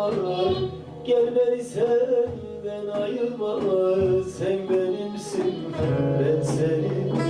ayırma Gel beni sevden ayırma. Sen benimsin ben senin.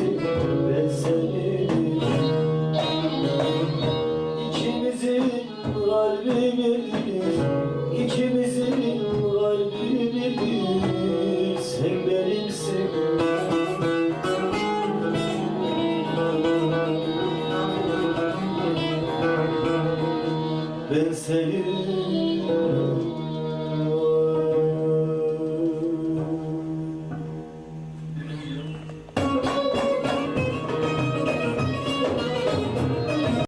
Ben seni